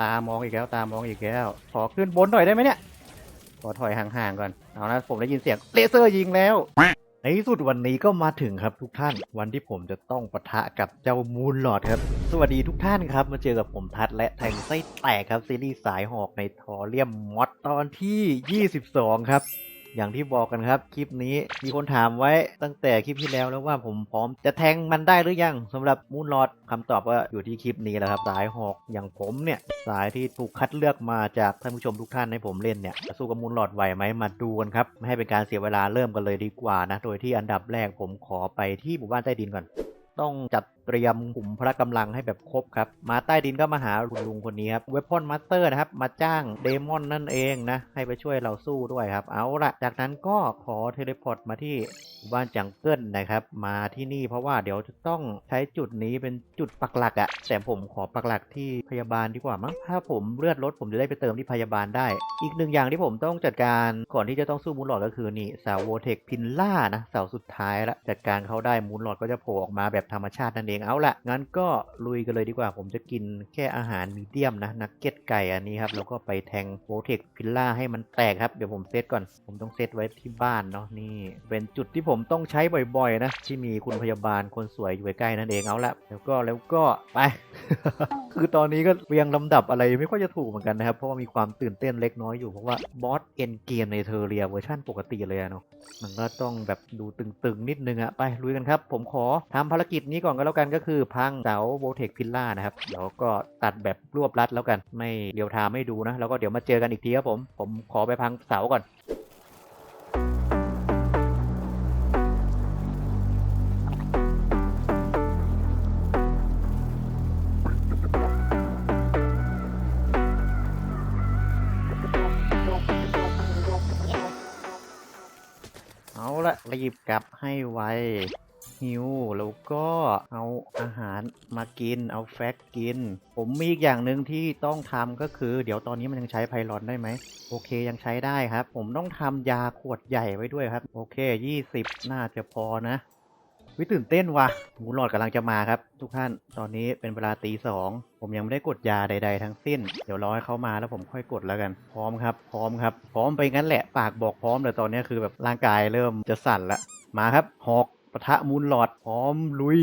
ตามองอีกแล้วตามองอีกแล้ว ขอขึ้นบนหน่อยได้ไหมเนี่ย ขอถอยห่างๆก่อน เอานะผมได้ยินเสียงเลเซอร์ยิงแล้ว ในที่สุดวันนี้ก็มาถึงครับทุกท่าน วันที่ผมจะต้องปะทะกับเจ้ามูนหลอดครับ สวัสดีทุกท่านครับ มาเจอกับผมทัดและแทงไส้แตกครับซีรีส์สายหอกในทอเรียมมอดตอนที่ 22 ครับ อย่างที่บอกกันครับ คลิปนี้มีคนถามไว้ตั้งแต่คลิปที่แล้วแล้วว่าผมพร้อม จะแทงมันได้หรือยังสำหรับมูนลอดคำตอบก็อยู่ที่คลิปนี้แหละครับ สายหอกอย่างผมเนี่ย สายที่ถูกคัดเลือกมาจากท่านผู้ชมทุกท่านให้ผมเล่นเนี่ยจะสู้กับมูนลอดไหวไหมมาดูกันครับไม่ให้เป็นการเสียเวลาเริ่มกันเลยดีกว่านะโดยที่อันดับแรกผมขอไปที่หมู่บ้านใต้ดินก่อน ต้องจัดเตรียมกลุ่มพละกำลังให้แบบครบครับ มาใต้ดินก็มาหาลุงลุงคนนี้ครับเวพอนมาสเตอร์นะครับ มาจ้างเดมอนนั่นเองนะ ให้ไปช่วยเราสู้ด้วยครับ เอาละจากนั้นก็ขอเทเลพอร์ตมาที่บ้านจังเกิลนะครับ มาที่นี่เพราะว่าเดี๋ยวจะต้องใช้จุดนี้เป็นจุดปักหลักอะแต่ผมขอปักหลักที่พยาบาลดีกว่ามั้งถ้าผมเลือดลดผมจะได้ไปเติมที่พยาบาลได้ อีกหนึ่งอย่างที่ผมต้องจัดการก่อนที่จะต้องสู้มูนหลอดก็คือนี่สาวโวเทคพินล่านะเสาสุดท้ายละจัดการเขาได้มูนหลอดก็จะโผล่ออกมาแบบธรรมชาตินั่นเองเอาละงั้นก็ลุยกันเลยดีกว่า ผมจะกินแค่อาหารมีเดียมนะนักเก็ตไก่อันนี้ครับแล้วก็ไปแทงโวเทคพินล่าให้มันแตกครับเดี๋ยวผมเซตก่อน ผมต้องเซตไว้ที่บ้านเนาะนี่ เป็นจุดที่ผมต้องใช้บ่อยๆ นะ ที่มีคุณพยาบาลคนสวยอยู่ใกล้นั่นเองเอาละแล้วก็แล้วก็ไป คือตอนนี้ก็เรียงลำดับอะไรไม่ค่อยจะถูกเหมือนกันนะครับ เพราะว่ามีความตื่นเต้นเล็กน้อยอยู่เพราะว่าบอสเอ็นเกมในเทอร์เรียเวอร์ชันปกติเลยเนาะมันก็ต้องแบบดูตึงๆนิดนึงอะไปลุยกันครับ ผมขอทำภารกิจนี้ก่อนก็แล้วกันก็คือพังเสาโบเทคพิลล่านะครับ เดี๋ยวก็ตัดแบบรวบรัดแล้วกัน ไม่เดียวทาไม่ดูนะ แล้วก็เดี๋ยวมาเจอกันอีกทีครับผม ผมขอไปพังเสาก่อนเอาละรีบกลับให้ไวิวแล้วก็เอาอาหารมากิน เอาแฟกกิน ผมมีอีกอย่างหนึ่งที่ต้องทำก็คือ เดี๋ยวตอนนี้มันยังใช้ไพลอนได้ไหมโอเคยังใช้ได้ครับ ผมต้องทำยาขวดใหญ่ไว้ด้วยครับ โอเค 20 น่าจะพอนะวิตื่นเต้นว่ะหมูหลอดกำลังจะมาครับ ทุกท่านตอนนี้เป็นเวลาตีสองผมยังไม่ได้กดยาใด ๆ ทั้งสิ้น เดี๋ยวรอให้เขามาแล้วผมค่อยกดแล้วกัน พร้อมครับ พร้อมครับ พร้อมไปงั้นแหละปากบอกพร้อมแต่ตอนนี้คือแบบร่างกายเริ่มจะสั่นละมาครับหอก ปะทะมูลหลอดพร้อมลุย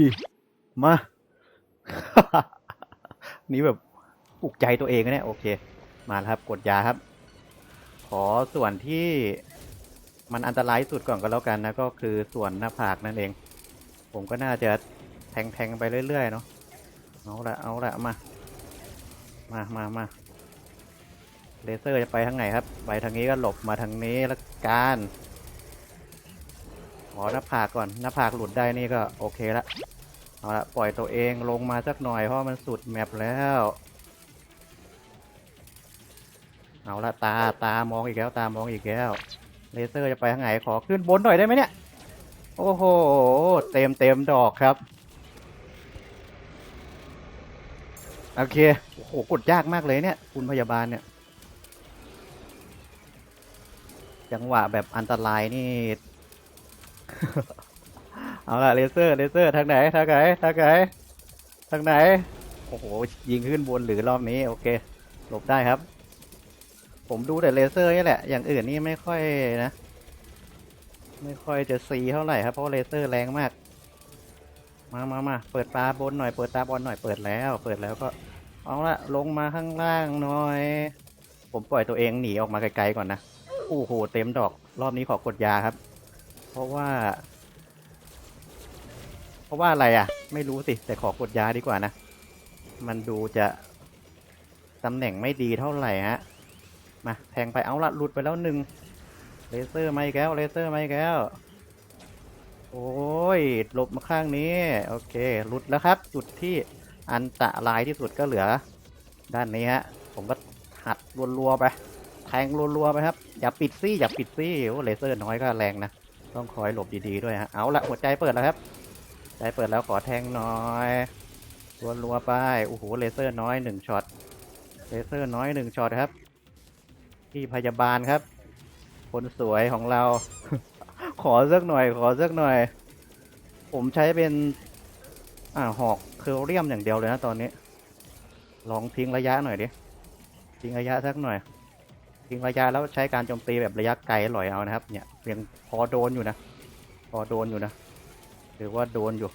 มา นี่แบบปลุกใจตัวเองนะเนี่ยโอเค มาแล้วครับกดยาครับ ขอส่วนที่มันอันตรายสุดก่อนก็แล้วกันนะก็คือส่วนหน้าผากนั่นเอง ผมก็น่าจะแทงๆไปเรื่อยๆเนาะเอาละเอาละมา มามามาเลเซอร์จะไปทางไหนครับ ไปทางนี้ก็หลบมาทางนี้ล้วกัน ขอหน้าผากก่อนหน้าผากหลุดได้นี่ก็โอเคละเอาละปล่อยตัวเองลงมาสักหน่อยเพราะมันสุดแมปแล้วเอาละตาตามองอีกแล้วตามองอีกแล้วเลเซอร์จะไปทางไหนขอขึ้นบนหน่อยได้ไหมเนี่ยโอ้โหเต็มเต็มดอกครับโอเคโอ้โหกดยากมากเลยเนี่ย คุณพยาบาลเนี่ยจังหวะแบบอันตรายนี่ เอาละเลเซอร์เลเซอร์ทางไหนทางไหนทางไหนทางไหน โอ้โห ยิงขึ้นบนหรือรอบนี้โอเค หลบได้ครับ ผมดูแต่เลเซอร์นี่แหละ อย่างอื่นนี่ไม่ค่อยนะ ไม่ค่อยจะซีเท่าไหร่ครับ เพราะเลเซอร์แรงมาก มามามาเปิดตาบนหน่อย เปิดตาบอลหน่อย เปิดแล้ว เปิดแล้วก็ เอาละลงมาข้างล่างหน่อย ผมปล่อยตัวเองหนีออกมาไกลๆก่อนนะ โอ้โห เต็มดอก รอบนี้ขอกดยาครับ เพราะว่า เพราะว่าอะไรอะ ไม่รู้สิ แต่ขอกดยาดีกว่านะ มันดูจะตำแหน่งไม่ดีเท่าไหร่ฮะ มาแทงไปเอาละหลุดไปแล้วหนึ่งเลเซอร์มาอีกแล้วเลเซอร์มาอีกแล้ว โอ้ยหลบมาข้างนี้ โอเคหลุดแล้วครับ จุดที่อันตรายที่สุดก็เหลือ ด้านนี้ฮะ ผมก็หัดรัวๆไป แทงรัวๆไปครับ อย่าปิดซี่อย่าปิดซี่โอ้เลเซอร์น้อยก็แรงนะ ต้องคอยหลบดีๆด้วยฮะ เอาละหัวใจเปิดแล้วครับ ใจเปิดแล้วขอแทงน่อยรัวๆไป โอ้โห เลเซอร์น้อยหนึ่งช็อต เลเซอร์น้อยหนึ่งช็อตครับ ที่พยาบาลครับ คนสวยของเรา ขอสักหน่อย ขอสักหน่อย ผมใช้เป็น อ่า หอกเคอเรียมอย่างเดียวเลยนะตอนนี้ ลองทิ้งระยะหน่อยดิ ทิ้งระยะสักหน่อย ทิ้งระยะแล้วใช้การโจมตีแบบระยะไกลหล่อยเอานะครับ เนี่ยยังพอโดนอยู่นะ พอโดนอยู่นะหรือว่าโดนอยู่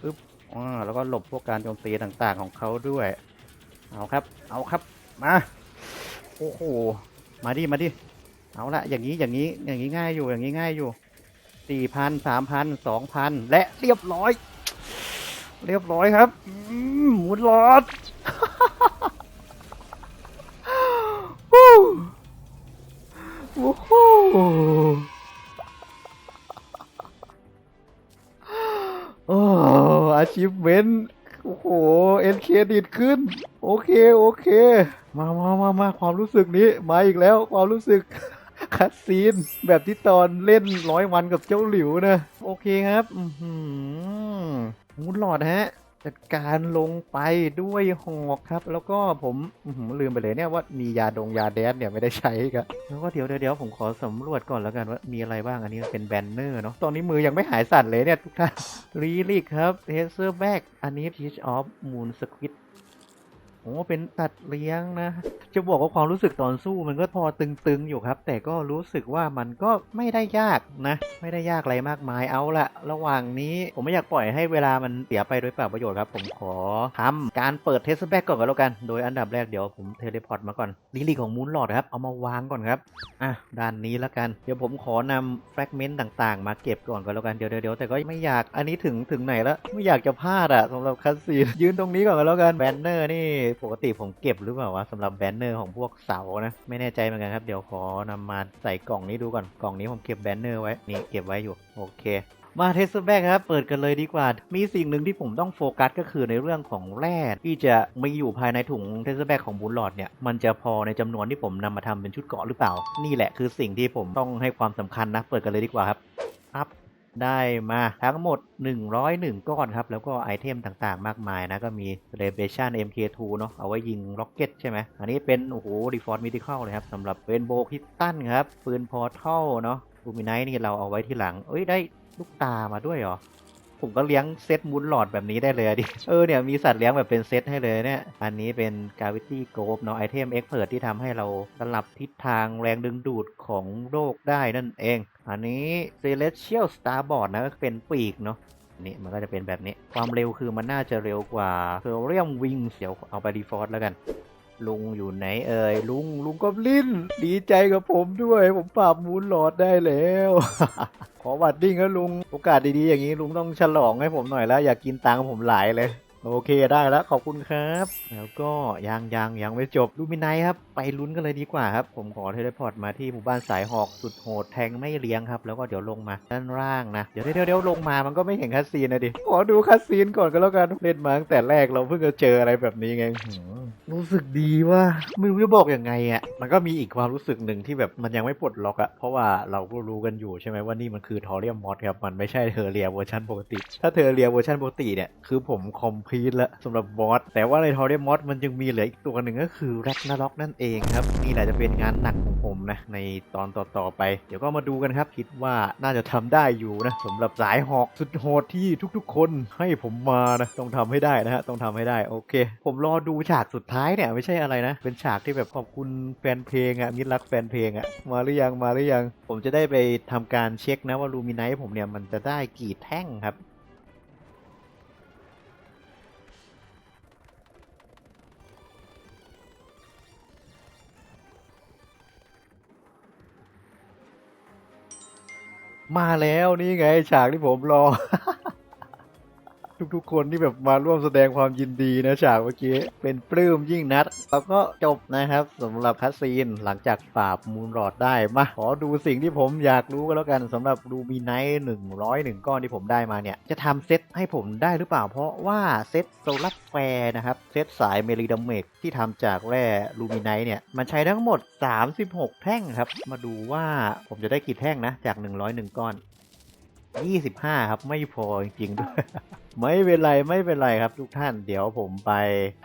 ปึ๊บอ่าแล้วก็หลบพวกการโจมตีต่างๆของเขาด้วย เอาครับ เอาครับ มา โอ้โห มาดิ มาดิ เอาละ อย่างนี้ อย่างนี้ อย่างนี้ง่ายอยู่ อย่างนี้ง่ายอยู่สี่พัน สามพัน สองพัน และเรียบร้อย เรียบร้อยครับหมุนหลอด ชีพเว้นโอ้โหเอ็นเคดิตขึ้น โอเคโอเค มามามามาความรู้สึกนี้ มาอีกแล้วความรู้สึกคัดซีน แบบที่ตอนเล่นร้อยวันกับเจ้าหลิวนะ โอเคครับ อืมมุดหลอดฮะ จัดการลงไปด้วยหอกครับ แล้วก็ผมลืมไปเลยเนี่ยว่ามียาดงยาแดดเนี่ยไม่ได้ใช้ครับแล้วก็เดี๋ยวเดี๋ยวผมขอสำรวจก่อนแล้วกันว่ามีอะไรบ้างอันนี้เป็นแบนเนอร์เนาะตอนนี้มือยังไม่หายสั่นเลยเนี่ยทุกท่านรีลิกครับเทเซอร์แบกอันนี้ทีชออฟมูนสควิต โอ้เป็นตัดเลี้ยงนะ จะบอกว่าความรู้สึกตอนสู้มันก็พอตึงๆอยู่ครับ แต่ก็รู้สึกว่ามันก็ไม่ได้ยากนะ ไม่ได้ยากอะไรมากมายเอาละระหว่างนี้ผมไม่อยากปล่อยให้เวลามันเสียไปโดยเปล่าประโยชน์ครับ ผมขอทำการเปิดเทสแบ็กก่อนก็แล้วกัน โดยอันดับแรกเดี๋ยวผมเทเลพอร์ตมาก่อนลิลิของมูนหลอดครับ เอามาวางก่อนครับ อะด้านนี้แล้วกัน เดี๋ยวผมขอนำแฟกเมนต์ต่างๆ มาเก็บก่อนก็แล้วกันเดี๋ยวเดี๋ยวเดี๋ยวแต่ก็ไม่อยากอันนี้ถึงถึงไหนแล้วไม่อยากจะพลาดอะสำหรับคัสซีนยืนตรงนี้ก่อนก็แล้วกันแบนเนอร์นี่ปกติผมเก็บหรือเปล่าวะสำหรับแบนเนอร์ของพวกเสานะไม่แน่ใจเหมือนกันครับเดี๋ยวขอนำมาใส่กล่องนี้ดูก่อนกล่องนี้ผมเก็บแบนเนอร์ไว้นี่เก็บไว้อยู่โอเคมาเทสแบกครับ เปิดกันเลยดีกว่า มีสิ่งหนึ่งที่ผมต้องโฟกัสก็คือในเรื่องของแร่ที่จะมีอยู่ภายในถุงเทสแบกของบูลลอดเนี่ย มันจะพอในจำนวนที่ผมนำมาทำเป็นชุดเกาะหรือเปล่า นี่แหละคือสิ่งที่ผมต้องให้ความสำคัญนะ เปิดกันเลยดีกว่าครับ อัพ ได้มาทั้งหมด 101 ก้อนครับ แล้วก็ไอเทมต่างๆ มากมายนะ ก็มี Celebration MK2 เนาะเอาไว้ยิงล็อกเก็ตใช่ไหม อันนี้เป็น โอ้โห Default Medical เลยครับสำหรับเ a นโบ w พิสตันครับ ปืนพอร์ทัลเนาะลูมิไนท์นี่เราเอาไว้ที่หลัง เอ้ย ได้ลูกตามาด้วยเหรอ ผมก็เลี้ยงเซตมูนหลอดแบบนี้ได้เลยดิ เออเนี่ยมีสัตว์เลี้ยงแบบเป็นเซตให้เลยเนี่ย อันนี้เป็น Gravity g o b เนาะไอเทม Expert ที่ทำให้เราสลับทิศทางแรงดึงดูดของโลกได้นั่นเอง อันนี้ Celestial Starboard นะก็เป็นปีกเนาะนี่มันก็จะเป็นแบบนี้ ความเร็วคือมันน่าจะเร็วกว่า t e r r i u m Wings เดี๋ยวเอาไป default แล้วกัน ลุงอยู่ไหนเอ่ยลุงลุงก็ลินดีใจกับผมด้วย ผมปราบมูนหลอดได้แล้ว ขอบัตรดิ้งนะลุง โอกาสดีๆอย่างนี้ลุงต้องฉลองให้ผมหน่อยแล้ว อยากกินตังผมหลายเลย โอเคได้แล้วขอบคุณครับ แล้วก็ยังยังยังไม่จบลูมินไนครับ ไปลุ้นกันเลยดีกว่าครับ ผมขอเทเลพอร์ตมาที่หมู่บ้านสายหอกสุดโหดแทงไม่เลี้ยงครับ แล้วก็เดี๋ยวลงมาด้านล่างนะ เดี๋ยวเดี๋ยวเดี๋ยวลงมามันก็ไม่เห็นคัสซีนนะดิ ขอดูคัสซีนก่อนก็แล้วกันเล่นมาตั้งแต่แรกเราเพิ่งจะเจออะไรแบบนี้ไง รู้สึกดีว่าไม่รู้จะบอกยังไงอะมันก็มีอีกความรู้สึกหนึ่งที่แบบมันยังไม่ปลดล็อกอะเพราะว่าเราก็รู้กันอยู่ใช่ไหมว่านี่มันคือทอเรียมมอสครับมันไม่ใช่เทอเรียเวอร์ชันปกติ ถ้าเทอเรียเวอร์ชันปกติเนี่ยคือผมคอมพลีทแล้วสำหรับบอสแต่ว่าในทอเรียมมอสมันยังมีเหลืออีกตัวหนึ่งก็คือแร็กนาร็อกนั่นเองครับนี่แหละจะเป็นงานหนักของผมนะในตอนต่อๆไป เดี๋ยวก็มาดูกันครับ คิดว่าน่าจะทำได้อยู่นะสำหรับสายหอกสุดโหดที่ทุกๆ คนให้ผมมานะต้องทำให้ได้นะฮะต้องทำให้ได้โอเค ผมรอดูฉากสุดท้ายเนี่ยไม่ใช่อะไรนะ เป็นฉากที่แบบขอบคุณแฟนเพลงอะมิตรรักแฟนเพลงอะมาหรือยังมาหรือยัง ผมจะได้ไปทำการเช็คนะว่าลูมิไนท์ผมเนี่ยมันจะได้กี่แท่งครับมาแล้วนี่ไงฉากที่ผมรอ ทุกคนที่แบบมาร่วมแสดงความยินดีนะฉากเมื่อกี้ เป็นปลื้มยิ่งนัด แล้วก็จบนะครับสำหรับคัสซีนหลังจากปราบมูนรอดได้มาขอดูสิ่งที่ผมอยากรู้ก็แล้วกันสำหรับรูบีไนท์หนึ่งร้อยหนึ่งก้อนที่ผมได้มาเนี่ย จะทำเซตให้ผมได้หรือเปล่า เพราะว่าเซตโซลัสแฟร์นะครับ เซตสายเมริดัมเมกที่ทำจากแร่ลูมิไนท์เนี่ย มันใช้ทั้งหมด 36 แท่งครับ มาดูว่าผมจะได้กี่แท่งนะ จาก 101 ก้อน 25 ครับ ไม่พอจริงๆด้วยไม่เป็นไรไม่เป็นไรครับทุกท่านเดี๋ยวผมไป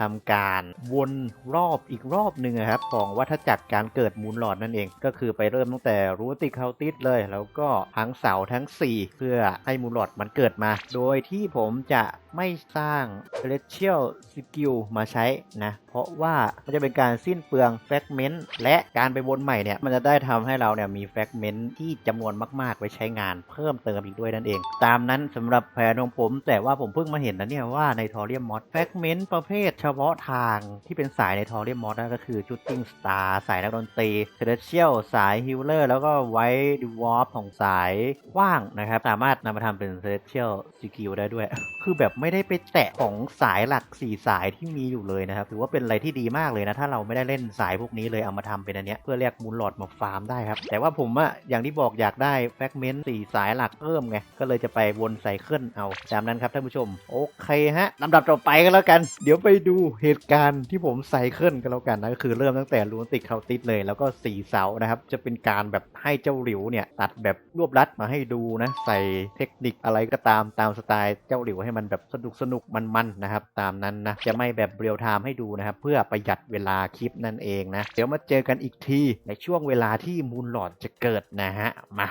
ทำการวนรอบอีกรอบหนึ่งอะครับของวัฏจักรการเกิดมูลหลอดนั่นเอง ก็คือไปเริ่มตั้งแต่รูติเคาติสเลย แล้วก็ทั้งเสาทั้ง 4 เพื่อให้มูลหลอดมันเกิดมา โดยที่ผมจะไม่สร้าง Celestial Skill มาใช้นะ เพราะว่ามันจะเป็นการสิ้นเปลืองแฟกเมนต์และการไปวนใหม่เนี่ยมันจะได้ทำให้เราเนี่ยมีแฟกเมนต์ที่จำนวนมากๆไว้ใช้งานเพิ่มเติมอีกด้วยนั่นเอง ตามนั้นสำหรับแผนของผมแต่ว่าผมเพิ่งมาเห็นนะเนี่ยว่าในทอเรียมมอสแฟกเมนต์ประเภทเฉพาะทางที่เป็นสายในทอเรียมมอสนั่นก็คือชุดติ้งสตาร์สายนักดนตรีเซเลเชียลสายฮิลเลอร์แล้วก็ไวท์วอฟของสายว่างนะครับ สามารถนำมาทำเป็นเซเลเชียลสกิลได้ด้วย คือแบบไม่ได้ไปแตะของสายหลัก 4 สายที่มีอยู่เลยนะครับถือว่าเป็นอะไรที่ดีมากเลยนะ ถ้าเราไม่ได้เล่นสายพวกนี้เลยเอามาทำเป็นอันเนี้ยเพื่อเรียกมูลหลอดมาฟาร์มได้ครับแต่ว่าผมอะอย่างที่บอกอยากได้แฟกเมนต์4สายหลักเพิ่มไงก็เลยจะไปวนไซเคิลเอาตามนั้นครับท่านผู้ชม โอเคฮะลำดับต่อไปก็แล้วกัน เดี๋ยวไปดูเหตุการณ์ที่ผมไซเคิลกันแล้วกันนะก็คือเริ่มตั้งแต่ลูนติกเคาติสเลย แล้วก็สี่เสานะครับ จะเป็นการแบบให้เจ้าหลิวเนี่ย ตัดแบบรวบรัดมาให้ดูนะ ใส่เทคนิคอะไรก็ตามตามสไตล์เจ้าหลิวให้มันแบบสนุกสนุกมันๆนะครับ ตามนั้นนะจะไม่แบบเรียลไทม์ให้ดูนะครับ เพื่อประหยัดเวลาคลิปนั่นเองนะ เดี๋ยวมาเจอกันอีกทีในช่วงเวลาที่มูลหลอดจะเกิดนะฮะมา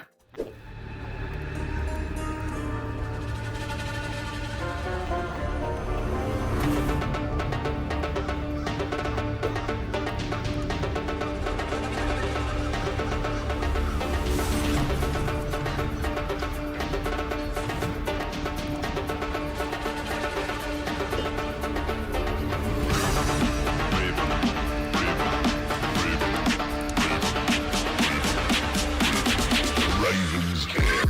เอ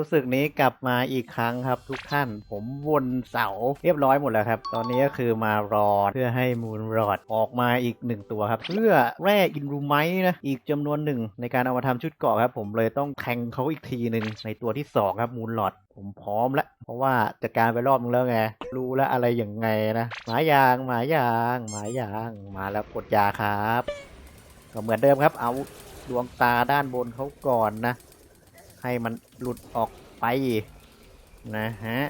รู้สึกนี้กลับมาอีกครั้งครับ ทุกท่านผมวนเสาเรียบร้อยหมดแล้วครับ ตอนนี้ก็คือมารอเพื่อให้มูลรอดออกมาอีกหนึ่งตัวครับ เพื่อแร่อินรูไมต์นะอีกจำนวนหนึ่งในการเอามาทำชุดเกาะครับ ผมเลยต้องแทงเขาอีกทีหนึ่งในตัวที่สองครับมูลรอดผมพร้อมแล้ว เพราะว่าจัดการไปรอบนึงแล้วไง รู้แล้วอะไรอย่างไงนะ หมายาง หมายาง หมายาง มาแล้วกดยาครับ ก็เหมือนเดิมครับ เอาดวงตาด้านบนเขาก่อนนะ ให้มันหลุดออกไปนะฮะ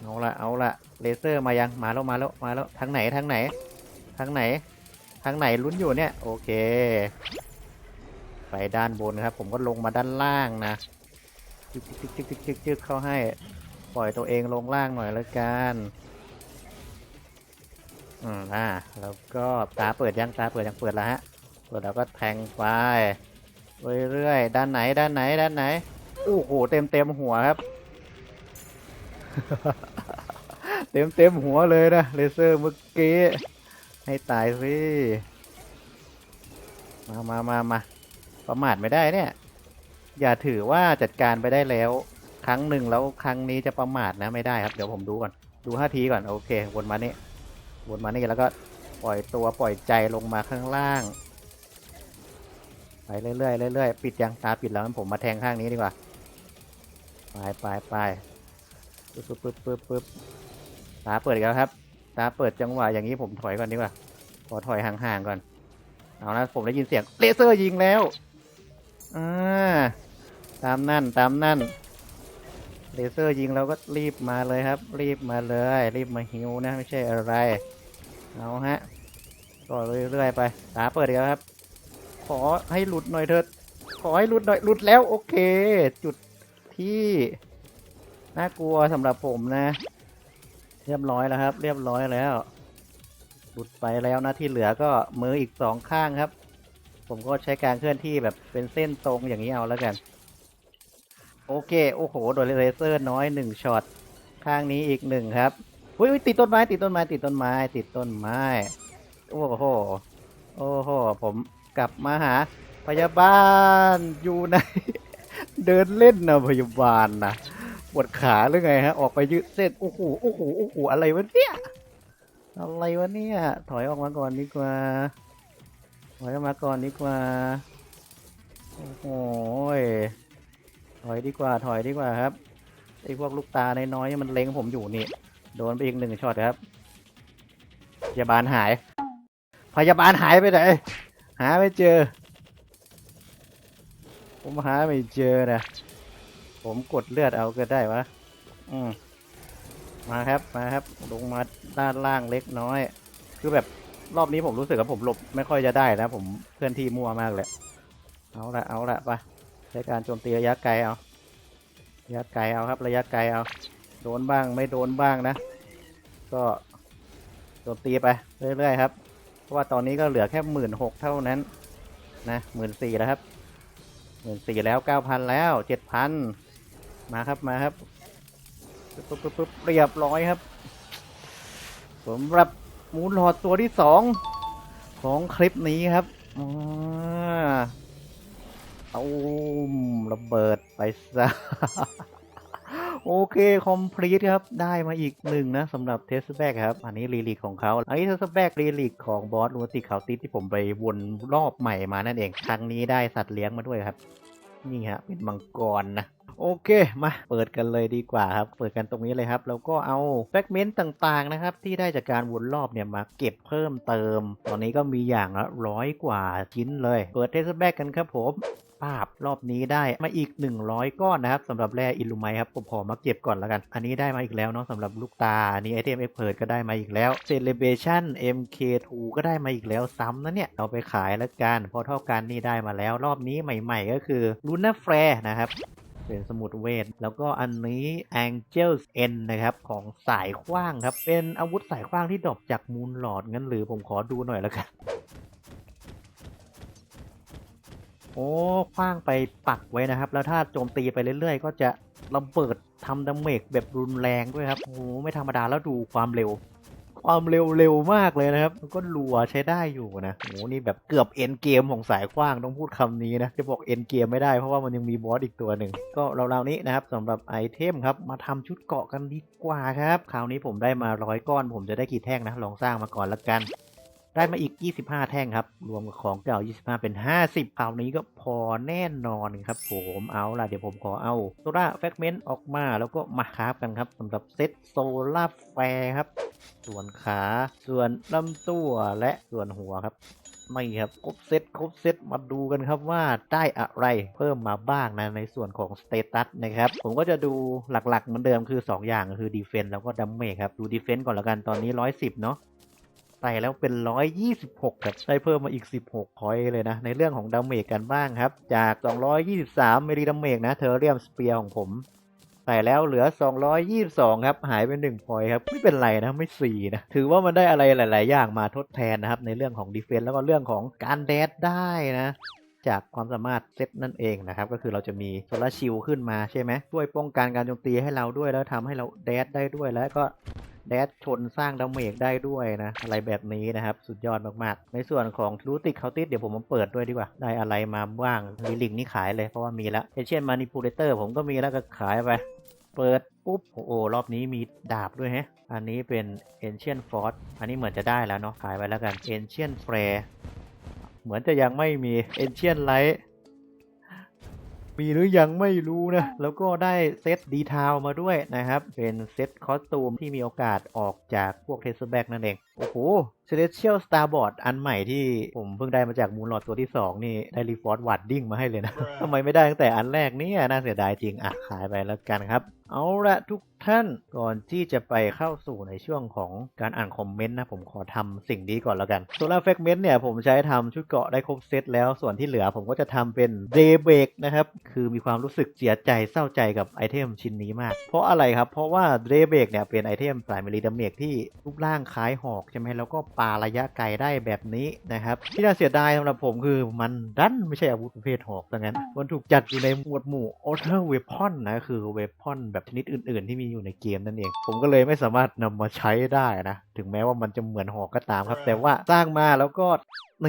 เอาละเอาละเลเซอร์มายังมาแล้วมาแล้วมาแล้วทางไหนทางไหนทางไหนทางไหนลุ้นอยู่เนี่ย โอเค ไปด้านบนครับ ผมก็ลงมาด้านล่างนะจึ๊กจึ๊กจึ๊กจึ๊กจึ๊กจึ๊กเข้าให้ ปล่อยตัวเองลงล่างหน่อยแล้วกันอืมอ่าแล้วก็ตาเปิดยังตาเปิดยังเปิดแล้วฮะเปิดแล้วก็แทงไป เรื่อยๆด้านไหนด้านไหนด้านไหนโอ้โหเต็มเต็มหัวครับ เต็มเต็มหัวเลยนะเลเซอร์เมื่อกี้ให้ตายสิมามามามาประมาทไม่ได้เนี่ย อย่าถือว่าจัดการไปได้แล้ว ครั้งหนึ่งแล้วครั้งนี้จะประมาทนะไม่ได้ครับ เดี๋ยวผมดูก่อน ดูท่าทีก่อน โอเค วนมานี่ วนมานี่แล้วก็ปล่อยตัวปล่อยใจลงมาข้างล่าง ไปเรื่อยๆเรื่อยๆปิดยังตาปิดแล้วงั้นผมมาแทงข้างนี้ดีกว่า ไปไปไปปึ๊บปึ๊บปึ๊บปึ๊บปึ๊บตาเปิดอีกแล้วครับ ตาเปิดจังหวะอย่างนี้ผมถอยก่อนดีกว่า ขอถอยห่างๆก่อน เอานะผมได้ยินเสียงเลเซอร์ยิงแล้วอ่าตามนั่นตามนั่นเลเซอร์ยิงเราก็รีบมาเลยครับ รีบมาเลย รีบมาฮิวนะไม่ใช่อะไร เอาฮะ ก็เรื่อยๆไป ตาเปิดอีกแล้วครับ ขอให้หลุดหน่อยเถิด ขอให้หลุดหน่อยหลุดแล้วโอเค จุดที่น่ากลัวสำหรับผมนะ เรียบร้อยแล้วครับ เรียบร้อยแล้ว หลุดไปแล้วนะที่เหลือก็มืออีกสองข้างครับ ผมก็ใช้การเคลื่อนที่แบบเป็นเส้นตรงอย่างนี้เอาแล้วกัน โอเค โอ้โห โดยเลเซอร์น้อยหนึ่งช็อต ข้างนี้อีกหนึ่งครับอุ้ยอุ๊ยติดต้นไม้ติดต้นไม้ติดต้นไม้ ติดต้นไม้ โอ้โห โอ้โห ผม กลับมาหาพยาบาลอยู่ไหนเดินเล่นนะพยาบาลนะปวดขาหรือไงฮะ ออกไปยืดเส้นโอ้โหโอ้โหโอ้โหอะไรวะเนี่ยอะไรวะเนี่ย ถอยออกมาก่อนดีกว่า ถอยออกมาก่อนดีกว่าโอ้โหยถอยดีกว่าถอยดีกว่าครับไอ้พวกลูกตาในน้อยมันเล็งผมอยู่นี่ โดนไปอีกหนึ่งช็อตครับ พยาบาลหาย พยาบาลหายไปไหน หาไม่เจอ ผมหาไม่เจอนะผมกดเลือดเอาก็ได้วะ อืมมาครับ มาครับ ลงมาด้านล่างเล็กน้อย คือแบบรอบนี้ผมรู้สึกว่าผมหลบไม่ค่อยจะได้นะผมเคลื่อนที่มั่วมากเลย เอาละเอาละไปใช้การโจมตีระยะไกลเอา ระยะไกลเอาครับ ระยะไกลเอา โดนบ้างไม่โดนบ้างนะ ก็โจมตีไปเรื่อยๆครับ เพราะว่าตอนนี้ก็เหลือแค่หมื่นหกเท่านั้น นะหมื่นสี่แล้วครับหมื่นสี่แล้วเก้าพันแล้วเจ็ดพันมาครับมาครับปึ๊บปึ๊บปึ๊บเรียบร้อยครับสำหรับมูลหลอดตัวที่สองของคลิปนี้ครับอ่าเอาระเบิดไปซะ โอเคคอมพลีทครับ ได้มาอีกหนึ่งนะสำหรับเทสแบกครับ อันนี้รีลีกของเขาอันนี้เทสแบกรีลีกของบอสลูติเขาติที่ผมไปวนรอบใหม่มานั่นเอง ครั้งนี้ได้สัตว์เลี้ยงมาด้วยครับ นี่ฮะเป็นมังกรนะโอเค มาเปิดกันเลยดีกว่าครับ เปิดกันตรงนี้เลยครับ แล้วก็เอาแฟกเมนต์ต่างๆนะครับ ที่ได้จากการวนรอบเนี่ยมาเก็บเพิ่มเติม ตอนนี้ก็มีอย่างละร้อยกว่าชิ้นเลย เปิดเทสแบกกันครับผม ปาบรอบนี้ได้มาอีก 100 ก้อนนะครับสำหรับแร่อิลูไมครับผมขอมาเก็บก่อนแล้วกัน อันนี้ได้มาอีกแล้วเนาะสำหรับลูกตาอันนี้ไอเทมเอ็กเพิร์ก็ได้มาอีกแล้วเซเลเบชั่น MK2 ก็ได้มาอีกแล้วซ้ำนะเนี่ยเอาไปขายแล้วกันพอเท่ากันนี่ได้มาแล้ว รอบนี้ใหม่ ๆ ก็คือลูน่าแฟร์นะครับเป็นสมุดเวท แล้วก็อันนี้ Angel's End นะครับ ของสายขว้างครับ เป็นอาวุธสายขว้างที่ดรอปจากมูลหลอดงั้นหรือผมขอดูหน่อยแล้วกัน โอ้คว้างไปปักไว้นะครับ แล้วถ้าโจมตีไปเรื่อยๆ ก็จะระเบิดทำดาเมจแบบรุนแรงด้วยครับโอ้ไม่ธรรมดาแล้วดูความเร็ว ความเร็วเร็วมากเลยนะครับ ก็รัวใช้ได้อยู่นะโอ้โหนี่แบบเกือบเอ็นเกมของสายขว้างต้องพูดคำนี้นะ จะบอกเอ็นเกมไม่ได้เพราะว่ามันยังมีบอสอีกตัวหนึ่ง ก็เราๆนี้นะครับสำหรับไอเทมครับ มาทำชุดเกาะกันดีกว่าครับ คราวนี้ผมได้มาร้อยก้อน ผมจะได้กี่แท่งนะ ลองสร้างมาก่อนละกัน ได้มาอีก 25 แท่งครับ รวมกับของเก่า 25 เป็น 50คราวนี้ก็พอแน่นอนครับผมเอาล่ะเดี๋ยวผมขอเอาโซล่าแฟกเมนต์ออกมาแล้วก็มาคราฟกันครับสำหรับเซตโซล่าแฟร์ครับ ส่วนขาส่วนลำตัวและส่วนหัวครับไม่ครับครบเซตครบเซตมาดูกันครับว่าได้อะไรเพิ่มมาบ้างนะในส่วนของสเตตัสนะครับ ผมก็จะดูหลักๆเหมือนเดิมคือ 2 อย่างก็คือดีเฟน s ์แล้วก็ดัมเมจครับ ดูดีเฟน s ์ก่อนล้วกันตอนนี้ 110 เนาะ ใส่แล้วเป็น 126ครับได้เพิ่มมาอีก 16พอยต์เลยนะ ในเรื่องของดาเมจกันบ้างครับ จาก 223มิลลิดาเมจนะเทอเรียมสเปียร์ของผมใส่แล้วเหลือ 222 ครับ หายไป1พอยต์ครับ ไม่เป็นไรนะ ไม่สี่นะ ถือว่ามันได้อะไรหลาย ๆ อย่างมาทดแทนนะครับ ในเรื่องของดีเฟน s ์แล้วก็เรื่องของการแดดได้นะ จากความสามารถเซตนั่นเองนะครับ ก็คือเราจะมีโซลาชิลขึ้นมาใช่ไหมช่วยป้องกันการโจมตีให้เราด้วยแล้วทำให้เราแดดได้ด้วยแล้วก็ แดดชนสร้างดาเมจได้ด้วยนะ อะไรแบบนี้นะครับ สุดยอดมากๆ ในส่วนของรูติกเคาติสเดี๋ยวผมมาเปิดด้วยดีกว่า ได้อะไรมาบ้างลิลิงนี่ขายเลยเพราะว่ามีแล้วเช่นมานิปูเลเตอร์ผมก็มีแล้วก็ขายไป เปิดปุ๊บโอ้โหรอบนี้มีดาบด้วยฮะ อันนี้เป็น Ancient Force อันนี้เหมือนจะได้แล้วเนาะขายไปแล้วกัน Ancient Flare เหมือนจะยังไม่มี Ancient Light มีหรือยังไม่รู้นะ แล้วก็ได้เซตดีทาวมาด้วยนะครับ เป็นเซตคอสตูมที่มีโอกาสออกจากพวกเทสแบ็กนั่นเอง โอ้โห Celestial Starboard อันใหม่ที่ผมเพิ่งได้มาจากมูลหลอดตัวที่ 2 นี่ ได้รีฟอร์ดวัดดิ้งมาให้เลยนะ ทำไมไม่ได้ตั้งแต่อันแรกเนี่ย น่าเสียดายจริง อะ ขายไปแล้วกันครับ เอาละทุกท่านก่อนที่จะไปเข้าสู่ในช่วงของการอ่านคอมเมนต์นะ ผมขอทำสิ่งนี้ก่อนแล้วกัน Solar Fragment เนี่ยผมใช้ทำชุดเกราะได้ครบเซตแล้วส่วนที่เหลือผมก็จะทำเป็น Day Break นะครับ คือมีความรู้สึกเสียใจเศร้าใจกับไอเทมชิ้นนี้มาก เพราะอะไรครับเพราะว่า Day Break เนี่ยเป็นไอเทมสายมิลลิดาเมจที่รูปร่างคล้ายหอกใช่ไหมแล้วก็ปาระยะไกลได้แบบนี้นะครับ ที่น่าเสียดายสำหรับผมคือมันดันไม่ใช่อาวุธประเภทหอกดังนั้น มันถูกจัดอยู่ในหมวดหมู่ other Weapon นะคือ Weapon แบบชนิดอื่น ๆ ที่มีอยู่ในเกมนั่นเอง ผมก็เลยไม่สามารถนำมาใช้ได้นะ ถึงแม้ว่ามันจะเหมือนหอกก็ตามครับ แต่ว่าสร้างมาแล้วก็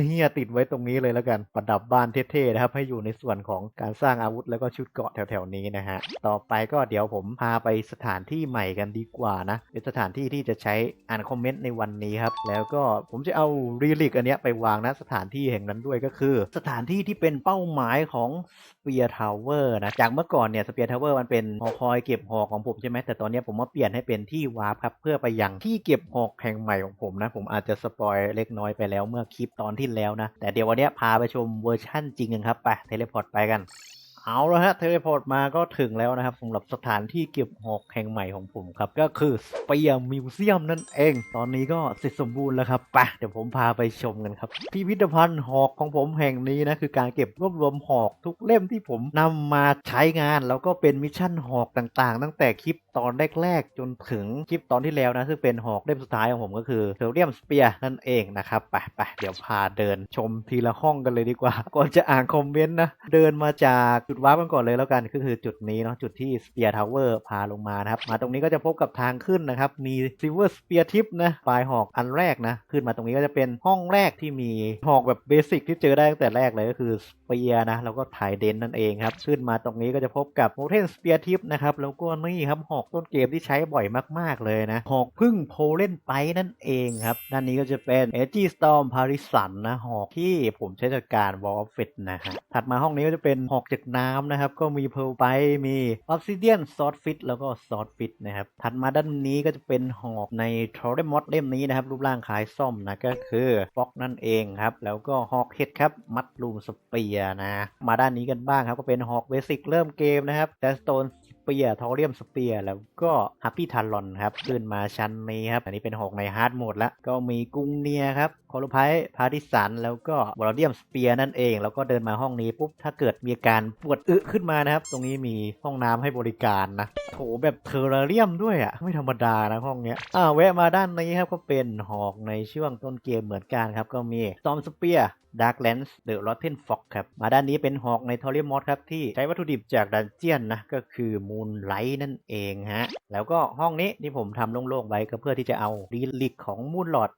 เฮียติดไว้ตรงนี้เลยแล้วกันประดับบ้านเท่ๆนะครับ ให้อยู่ในส่วนของการสร้างอาวุธแล้วก็ชุดเกราะแถวๆนี้นะฮะต่อไปก็เดี๋ยวผมพาไปสถานที่ใหม่กันดีกว่านะเป็นสถานที่ที่จะใช้อ่านคอมเมนต์ในวันนี้ครับแล้วก็ผมจะเอารีลิกอันเนี้ยไปวางนะสถานที่แห่งนั้นด้วยก็คือ สถานที่ที่เป็นเป้าหมายของสเปียร์ทาวเวอร์นะจากเมื่อก่อนเนี่ยสเปียร์ทาวเวอร์มันเป็นหอคอยเก็บหอกของผมใช่ไหมแต่ตอนนี้ผมมาเปลี่ยนให้เป็นที่วาร์ปครับเพื่อไปยังที่เก็บหอกแห่งใหม่ของผมนะผมอาจจะสปอยเล็กน้อยไปแล้วเมื่อคลิปตอนที่แล้วนะ แต่เดี๋ยววันนี้พาไปชมเวอร์ชั่นจริงกันครับ ไปเทเลพอร์ตไปกัน เอาละฮะเทเลพอร์ตมาก็ถึงแล้วนะครับสำหรับสถานที่เก็บหอกแห่งใหม่ของผมครับ ก็คือสเปียร์มิวเซียมนั่นเอง ตอนนี้ก็เสร็จสมบูรณ์แล้วครับไปเดี๋ยวผมพาไปชมกันครับพิพิธภัณฑ์หอกของผมแห่งนี้นะ คือการเก็บรวบรวมหอกทุกเล่มที่ผมนำมาใช้งาน แล้วก็เป็นมิชชั่นหอกต่างๆ ตั้งแต่คลิปตอนแรกๆ จนถึงคลิปตอนที่แล้วนะซึ่งเป็นหอกเล่มสุดท้ายของผมก็คือเทเรียมสเปียร์นั่นเองนะครับไปไปเดี๋ยวพาเดินชมทีละห้องกันเลยดีกว่าก่อนจะอ่านคอมเมนต์นะเดินมาจากจุดว้าร์ปกันก่อนเลยแล้วกันก็คือจุดนี้เนาะจุดที่สเปียร์ทาวเวอร์พาลงมานะครับ มาตรงนี้ก็จะพบกับทางขึ้นนะครับ มีซิลเวอร์สเปียร์ทิปนะปลายหอกอันแรกนะ ขึ้นมาตรงนี้ก็จะเป็นห้องแรกที่มีหอกแบบเบสิกที่เจอได้ตั้งแต่แรกเลยก็คือสเปียร์นะแล้วก็ถ่ายเดนนั่นเองครับ ขึ้นมาตรงนี้ก็จะพบกับโมเทนสเปียร์ทิปนะครับแล้วก็นี่ครับหอกต้นเกมที่ใช้บ่อยมาก ๆเลยนะหอกพึ่งโพเล่นไปนั่นเองครับด้านนี้ก็จะเป็น e อจีสตอมพาริสันนะหอกที่ผมใช้จัดการวอลฟิตนะฮะถัดมาห้องนี้ก็จะเป็นหอกจากน้ำนะครับ ก็มีเพลไปมีออ s ซิเดียนซอ t ฟิตแล้วก็ซอ t ฟิตนะครับ ถัดมาด้านนี้ก็จะเป็นหอกในทรอเรมอดเล่มนี้นะครับ รูปร่างคล้ายส้มนะก็คือฟ็อกนั่นเองครับ แล้วก็หอกเห็ดครับ มัดลูมสเปียนะ มาด้านนี้กันบ้างครับ ก็เป็นหอกเบสิกเริ่มเกมนะครับแต่สโตนสเปียทอเรียมสเปียแล้วก็ฮัปปี้ทันลอนครับ ขึ้นมาชั้นนี้ครับ อันนี้เป็นหอกในฮาร์ดโหมดแล้ว ก็มีกุ้งเนียครับคอลูไพพาริสัน แล้วก็บรอเดียมสเปียร์นั่นเอง แล้วก็เดินมาห้องนี้ปุ๊บ ถ้าเกิดมีอาการปวดอึขึ้นมานะครับ ตรงนี้มีห้องน้ำให้บริการนะโถแบบเทอร์เรียมด้วยอะ ไม่ธรรมดานะห้องเนี้ยอ่าแวะมาด้านนี้ครับก็เป็นหอกในช่วงต้นเกมเหมือนกันครับ ก็มีซอมสเปียร์ Darklands The Rotten Fox ครับ มาด้านนี้เป็นหอกในทอริมอสครับ ที่ใช้วัตถุดิบจากดันเจียนนะ ก็คือมูนไลท์นั่นเองฮะ แล้วก็ห้องนี้ที่ผมทำโล่งๆไว้ก็เพื่อที่จะเอารีลิกของมูนหลอด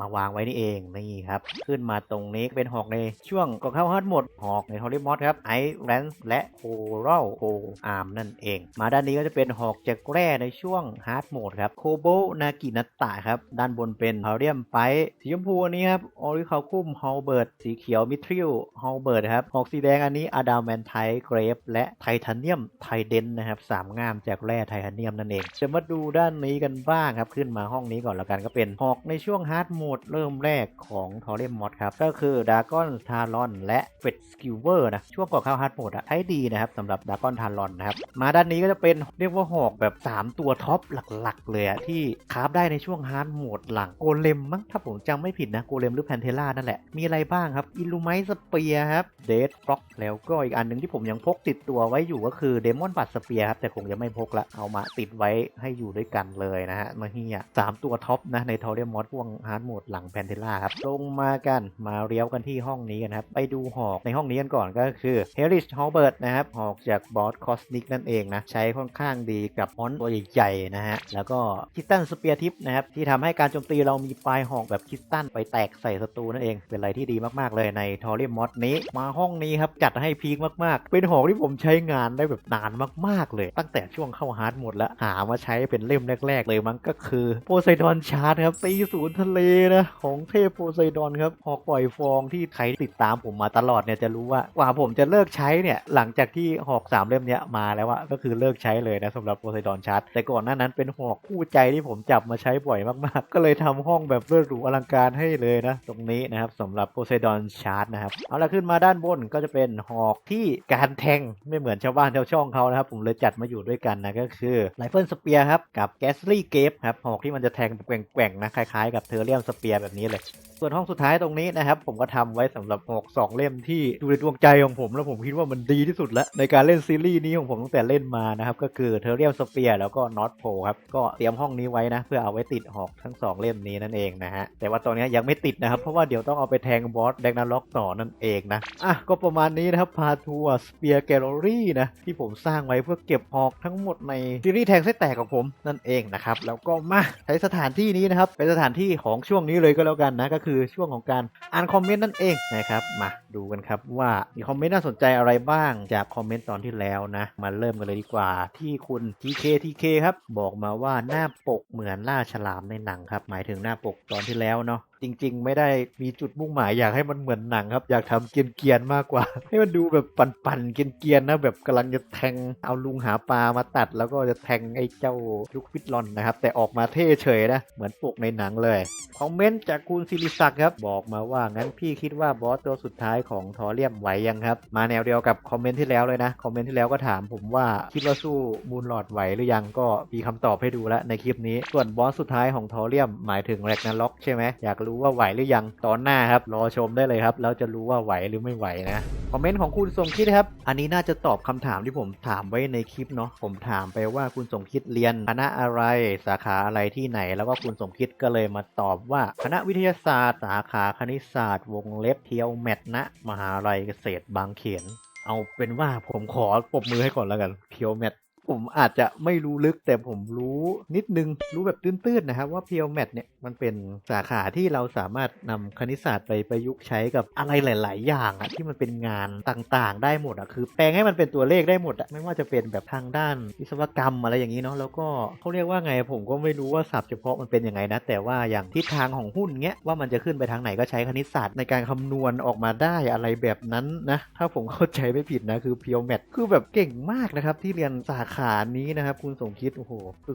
มาวางไว้นี่เองนี่ครับ ขึ้นมาตรงนี้เป็นหอกในช่วงก่อนเข้าฮาร์ดหมดหอกในทอริมอสครับไอแรนส์และโคเรลโคอาร์มนั่นเอง มาด้านนี้ก็จะเป็นหอกจากแร่ในช่วงฮาร์ดโหมดครับโคโบนากินัตตะครับ ด้านบนเป็นพาเรียมไปสีชมพูอันนี้ครับออริคาคุ้มฮอลเบิร์ตสีเขียวมิทริลฮอลเบิร์ตครับหอกสีแดงอันนี้อะดามแมนไทเกรฟและไทเทเนียมไทเดนนะครับสามงามจากแร่ไทเทเนียมนั่นเองจะมาดูด้านนี้กันบ้างครับขึ้นมาห้องนี้ก่อนแล้วกันก็เป็นหอกในช่วงฮาร์ดโหมดเริ่มแรกของทอร์เรมมอดครับ ก็คือดากอนทารอนและเฟดสกิลเวอร์นะ ช่วงก่อนเข้าฮาร์ดโหมดอะใช้ดีนะครับสำหรับดากอนทารอนนะครับ มาด้านนี้ก็จะเป็นเรียกว่าหอกแบบ 3 ตัวท็อปหลักๆ เลยอะที่คราฟได้ในช่วงฮาร์ดโหมดหลังโกเลมมั้งถ้าผมจำไม่ผิดนะ โกเลมหรือแพนเทล่านั่นแหละ มีอะไรบ้างครับอิลูไมสเปียครับเดดฟล็อกแล้วก็อีกอันหนึ่งที่ผมยังพกติดตัวไว้อยู่ก็คือเดมอนบัตสเปียครับแต่คงจะไม่พกละเอามาติดไว้ให้อยู่ด้วยกันเลยนะฮะมาเฮียสามตัวท็อปนะในทอร์เรมมอดพวกฮาร์ดโหมดหลังแพนเทล่าครับลงมากันมาเลี้ยวกันที่ห้องนี้กันครับ ไปดูหอกในห้องนี้กันก่อนก็คือ h e r i s h h a l b e r t นะครับหอกจากบอสคอสนิกนั่นเองนะ ใช้ค่อนข้างดีกับมอนตัวใหญ่ๆนะฮะ แล้วก็คิสตันสเปียร์ทิปนะครับ ที่ทำให้การโจมตีเรามีปลายหอกแบบคิสตันไปแตกใส่ศัตรูนั่นเอง เป็นอะไรที่ดีมากๆเลยในทอร์เรมอดนี้ มาห้องนี้ครับ จัดให้พีคมากๆ เป็นหอกที่ผมใช้งานได้แบบนานมาก ๆเลย ตั้งแต่ช่วงเข้าฮาร์ดหมดแล้วหามาใช้เป็นเล่มแรก ๆ เลยมั้งก็คือโพไซดอนชาร์ดครับตีศูนย์ทะเลนะ ของเทพโพไซดอนครับหอกปล่อยฟองที่ใครติดตามผมมาตลอดเนี่ยจะรู้ว่ากว่าผมจะเลิกใช้เนี่ยหลังจากที่หอกสามเล่มเนี้ยมาแล้วอะก็คือเลิกใช้เลยนะสำหรับโพไซดอนชาร์ดแต่ก่อนหน้านั้นเป็นหอกคู่ใจที่ผมจับมาใช้บ่อยมากๆ ก็เลยทำห้องแบบเลือดหรูอลังการให้เลยนะ ตรงนี้นะครับสำหรับโพไซดอนชาร์ดนะครับเอาละขึ้นมาด้านบนก็จะเป็นหอกที่การแทงไม่เหมือนชาวบ้านชาวช่องเขานะครับผมเลยจัดมาอยู่ด้วยกันนะก็คือไรเฟิลสเปียร์ครับกับแกสลี่เกฟครับหอกที่มันจะแทงแบบแกว่งๆนะคล้ายๆกับเทอร์เรียมสเปียร์แบบนี้เลย ส่วนห้องสุดท้ายตรงนี้นะครับ ผมก็ทำไว้สำหรับหอกสองเล่มที่ดูในดวงใจของผม แล้วผมคิดว่ามันดีที่สุดแล้ว ในการเล่นซีรีส์นี้ของผมตั้งแต่เล่นมานะครับ ก็คือเทอร์เรียมสเปียร์แล้วก็นอตโพครับก็เตรียมห้องนี้ไว้นะ เพื่อเอาไว้ติดหอกทั้งสองเล่มนี้นั่นเองนะฮะแต่ว่าตอนนี้ยังไม่ติดนะครับเพราะว่าเดี๋ยวต้องเอาไปแทงบอสแดกนาล็อกต่อนั่นเองนะอะก็ประมาณนี้นะครับพาทัวร์สเปียร์แกลเลอรี่นะที่ผมสร้างไว้เพื่อเก็บหอกทั้งหมดในซีรีส์แทงไส้แตกของผมนั่นเองนะครับแล้วก็มาใช้สถานที่นี้นะครับเป็นสถานที่ของช่วงนี้เลยก็แล้วกันนะ ก็คือช่วงของการอ่านคอมเมนต์นั่นเองนะครับ มาดูกันครับว่ามีคอมเมนต์น่าสนใจอะไรบ้างจากคอมเมนต์ตอนที่แล้วนะ มาเริ่มกันเลยดีกว่าที่คุณ TK TK ครับ บอกมาว่าหน้าปกเหมือนล่าฉลามในหนังครับ หมายถึงหน้าปกตอนที่แล้วเนาะจริง ๆ ไม่ได้มีจุดมุ่งหมายอยากให้มันเหมือนหนังครับ อยากทำเกียนๆมากกว่า ให้มันดูแบบปั่นๆเกียนๆนะแบบกำลังจะแทงเอาลุงหาปลามาตัด แล้วก็จะแทงไอ้เจ้าลูกฟิตลอนนะครับ แต่ออกมาเท่เฉยนะ เหมือนปกในหนังเลยคอมเมนต์จากคุณศิริศักดิ์ครับ บอกมาว่างั้นพี่คิดว่าบอสตัวสุดท้ายของทอเรียมไหวยังครับ มาแนวเดียวกับคอมเมนต์ที่แล้วเลยนะ คอมเมนต์ที่แล้วก็ถามผมว่าคิดว่าสู้มูนหลอดไหวหรือยังก็มีคำตอบให้ดูแล้วในคลิปนี้ส่วนบอสสุดท้ายของทอเรียมหมายถึงแร็กนาล็อกใช่ไหมอยากรู้ว่าไหวหรือยังตอนหน้าครับ รอชมได้เลยครับ แล้วจะรู้ว่าไหวหรือไม่ไหวนะคอมเมนต์ของคุณสมคิดครับ อันนี้น่าจะตอบคำถามที่ผมถามไว้ในคลิปเนาะผมถามไปว่าคุณสมคิดเรียนคณะอะไรสาขาอะไรที่ไหน แล้วก็คุณสมคิดก็เลยมาตอบว่าคณะวิทยาศาสตร์สาขาคณิตศาสตร์วงเล็บเทียวแมทณมหาลัยเกษตรบางเขน เอาเป็นว่าผมขอปรบมือให้ก่อนแล้วกันเพียวแมท ผมอาจจะไม่รู้ลึกแต่ผมรู้นิดนึง รู้แบบตื้นๆนะครับว่าเพียวแมทเนี่ยมันเป็นสาขาที่เราสามารถนำคณิตศาสตร์ไปประยุกต์ใช้กับอะไรหลาย ๆ อย่างอะที่มันเป็นงานต่างๆ ได้หมดอะคือแปลงให้มันเป็นตัวเลขได้หมดอะไม่ว่าจะเป็นแบบทางด้านวิศวกรรมอะไรอย่างนี้เนาะแล้วก็เขาเรียกว่าไงผมก็ไม่รู้ว่าศัพท์เฉพาะมันเป็นยังไงนะ แต่ว่าอย่างทิศทางของหุ้นเงี้ยว่ามันจะขึ้นไปทางไหนก็ใช้คณิตศาสตร์ในการคำนวณออกมาได้อะไรแบบนั้นนะถ้าผมเข้าใจไม่ผิดนะคือเพียวแมทคือแบบเก่งมากนะครับที่เรียนสาขานี้นะครับ คุณสมคิดโอ้โห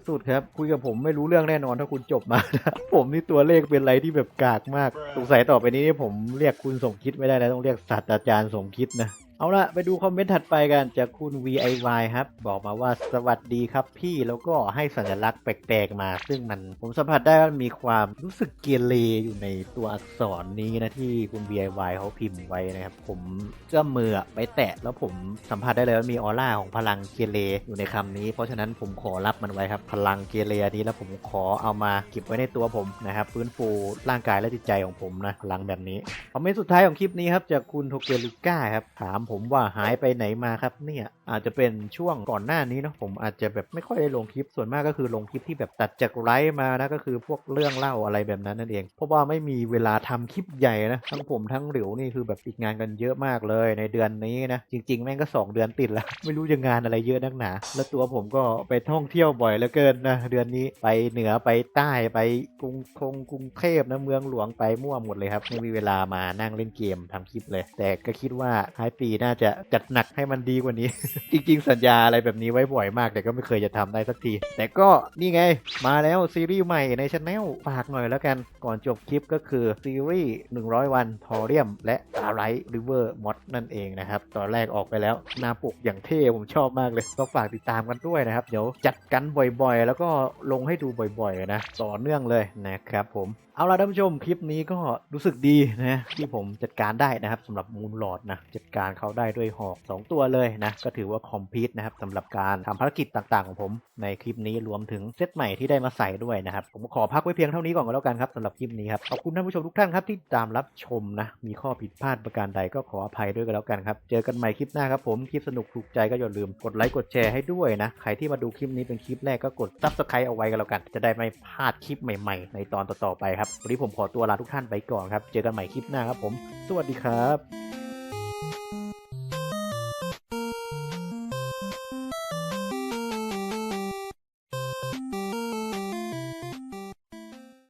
สุดๆครับคุยกับผมไม่รู้เรื่องแน่นอนถ้าคุณจบมานะผมนี่ตัวเลขเป็นอะไรที่แบบกากมากสงสัยต่อไปนี้ผมเรียกคุณสมคิดไม่ได้แล้วต้องเรียกศาสตราจารย์สมคิดนะ เอาละไปดูคอมเมนต์ถัดไปกันจากคุณ VIY ครับ บอกมาว่าสวัสดีครับพี่แล้วก็ให้สัญลักษณ์แปลกๆมา ซึ่งมันผมสัมผัสได้ว่ามีความรู้สึกเกเรอยู่ในตัวอักษรนี้นะที่คุณ VIY เขาพิมพ์ไว้นะครับ ผมเอื้อมมือไปแตะแล้วผมสัมผัสได้เลยว่ามีออร่าของพลังเกเรอยู่ในคำนี้ เพราะฉะนั้นผมขอรับมันไว้ครับพลังเกเรอันนี้แล้วผมขอเอามาเก็บไว้ในตัวผมนะครับฟื้นฟูร่างกายและจิตใจของผมนะพลังแบบนี้คอมเมนต์สุดท้ายของคลิปนี้ครับจากคุณโทเกลูก้าครับถามผมว่าหายไปไหนมาครับเนี่ยอาจจะเป็นช่วงก่อนหน้านี้เนาะผมอาจจะแบบไม่ค่อยได้ลงคลิปส่วนมากก็คือลงคลิปที่แบบตัดจากไลฟ์มานะก็คือพวกเรื่องเล่าอะไรแบบนั้นนั่นเอง เพราะว่าไม่มีเวลาทำคลิปใหญ่นะทั้งผมทั้งหลิวนี่คือแบบติดงานกันเยอะมากเลยในเดือนนี้นะจริง ๆ แม่งก็ 2 เดือนติดแล้ว ไม่รู้จะงานอะไรเยอะนักหนา แล้วตัวผมก็ไปท่องเที่ยวบ่อยเหลือเกินนะเดือนนี้ไปเหนือไปใต้ไปกรุงคงกรุงเทพนะเมืองหลวงไปมั่วหมดเลยครับไม่มีเวลามานั่งเล่นเกมทำคลิปเลย แต่ก็คิดว่าท้ายปีน่าจะจัดหนักให้มันดีกว่านี้ จริง ๆ สัญญาอะไรแบบนี้ไว้บ่อยมาก แต่ก็ไม่เคยจะทำได้สักที แต่ก็นี่ไง มาแล้วซีรีส์ใหม่ในช anel ฝากหน่อยแล้วกันก่อนจบคลิปก็คือซีรีส์ 100 วันทอเรียม และ Starlight River Mod นั่นเองนะครับ ตอนแรกออกไปแล้วหน้าปกอย่างเท่ผมชอบมากเลย ก็ฝากติดตามกันด้วยนะครับ เดี๋ยวจัดกันบ่อยๆ แล้วก็ลงให้ดูบ่อยๆนะต่อเนื่องเลยนะครับผม เอาละท่านผู้ชมคลิปนี้ก็รู้สึกดีนะที่ผมจัดการได้นะครับสำหรับมูนหลอดนะจัดการเขาได้ด้วยหอก 2 ตัวเลยนะก็ถือว่าคอมพลีทนะครับสำหรับการทำภารกิจต่างๆของผม ในคลิปนี้รวมถึงเซตใหม่ที่ได้มาใส่ด้วยนะครับ ผมขอพักไว้เพียงเท่านี้ก่อนก็แล้วกันครับสำหรับคลิปนี้ครับขอบคุณท่านผู้ชมทุกท่านครับที่ตามรับชมนะมีข้อผิดพลาดประการใดก็ขออภัยด้วยกันแล้วกันครับเจอกันใหม่คลิปหน้าครับผมคลิปสนุกถูกใจก็อย่าลืมกดไลค์กดแชร์ให้ด้วยนะใครที่มาดูคลิปนี้เป็นคลิปแรกก็กด subscribe เอาไว้กันแล้วกัน จะได้ไม่พลาดคลิปใหม่ ๆ ในตอนต่อๆไปครับวันนี้ผมขอตัวลาทุกท่านไปก่อนครับ เจอกันใหม่คลิปหน้าครับผม สวัสดีครับ